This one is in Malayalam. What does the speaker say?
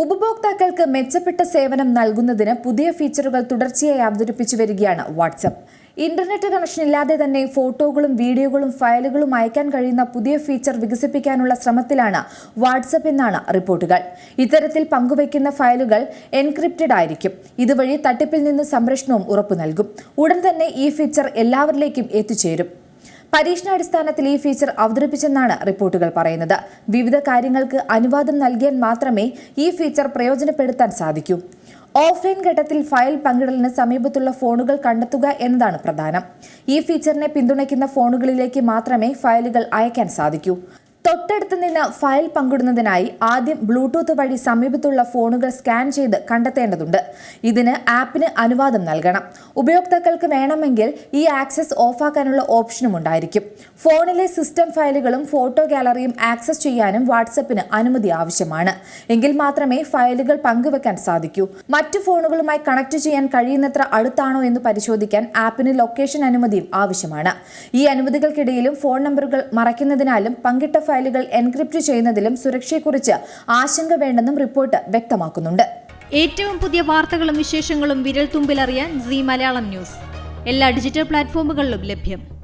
ഉപഭോക്താക്കൾക്ക് മെച്ചപ്പെട്ട സേവനം നൽകുന്നതിന് പുതിയ ഫീച്ചറുകൾ തുടർച്ചയായി അവതരിപ്പിച്ചു വരികയാണ് വാട്സപ്പ് ഇന്റർനെറ്റ് കണക്ഷൻ ഇല്ലാതെ തന്നെ ഫോട്ടോകളും വീഡിയോകളും ഫയലുകളും അയക്കാൻ കഴിയുന്ന പുതിയ ഫീച്ചർ വികസിപ്പിക്കാനുള്ള ശ്രമത്തിലാണ് വാട്സപ്പ് എന്നാണ് റിപ്പോർട്ടുകൾ. ഇത്തരത്തിൽ പങ്കുവയ്ക്കുന്ന ഫയലുകൾ എൻക്രിപ്റ്റഡ് ആയിരിക്കും. ഇതുവഴി തട്ടിപ്പിൽ നിന്ന് സംരക്ഷണവും ഉറപ്പു നൽകും. ഉടൻ തന്നെ ഈ ഫീച്ചർ എല്ലാവരിലേക്കും എത്തിച്ചേരും. പരീക്ഷണാടിസ്ഥാനത്തിൽ ഈ ഫീച്ചർ അവതരിപ്പിച്ചെന്നാണ് റിപ്പോർട്ടുകൾ പറയുന്നത്. വിവിധ കാര്യങ്ങൾക്ക് അനുവാദം നൽകിയാൽ മാത്രമേ ഈ ഫീച്ചർ പ്രയോജനപ്പെടുത്താൻ സാധിക്കൂ. ഓഫ്ലൈൻ ഘട്ടത്തിൽ ഫയൽ പങ്കിടലിന് സമീപത്തുള്ള ഫോണുകൾ കണ്ടെത്തുക എന്നതാണ് പ്രധാനം. ഈ ഫീച്ചറിനെ പിന്തുണയ്ക്കുന്ന ഫോണുകളിലേക്ക് മാത്രമേ ഫയലുകൾ അയക്കാൻ സാധിക്കൂ. തൊട്ടടുത്ത് നിന്ന് ഫയൽ പങ്കിടുന്നതിനായി ആദ്യം ബ്ലൂടൂത്ത് വഴി സമീപത്തുള്ള ഫോണുകൾ സ്കാൻ ചെയ്ത് കണ്ടെത്തേണ്ടതുണ്ട്. ഇതിന് ആപ്പിന് അനുവാദം നൽകണം. ഉപയോക്താക്കൾക്ക് വേണമെങ്കിൽ ഈ ആക്സസ് ഓഫാക്കാനുള്ള ഓപ്ഷനും ഉണ്ടായിരിക്കും. ഫോണിലെ സിസ്റ്റം ഫയലുകളും ഫോട്ടോ ഗാലറിയും ആക്സസ് ചെയ്യാനും വാട്സപ്പിന് അനുമതി ആവശ്യമാണ്. എങ്കിൽ മാത്രമേ ഫയലുകൾ പങ്കുവെക്കാൻ സാധിക്കൂ. മറ്റു ഫോണുകളുമായി കണക്ട് ചെയ്യാൻ കഴിയുന്നത്ര അടുത്താണോ എന്ന് പരിശോധിക്കാൻ ആപ്പിന് ലൊക്കേഷൻ അനുമതിയും ആവശ്യമാണ്. ഈ അനുമതികൾക്കിടയിലും ഫോൺ നമ്പറുകൾ മറയ്ക്കുന്നതിനാലും പങ്കിട്ട ഫയലുകൾ എൻക്രിപ്റ്റ് ചെയ്യുന്നതിലും സുരക്ഷയെക്കുറിച്ച് ആശങ്ക വേണ്ടെന്നും റിപ്പോർട്ട് വ്യക്തമാക്കുന്നുണ്ട്. ഏറ്റവും പുതിയ വാർത്തകളും വിശേഷങ്ങളും വിരൽ തുമ്പിലറിയാൻ സി മലയാളം ന്യൂസ്. എല്ലാ ഡിജിറ്റൽ പ്ലാറ്റ്ഫോമുകളിലും ലഭ്യം.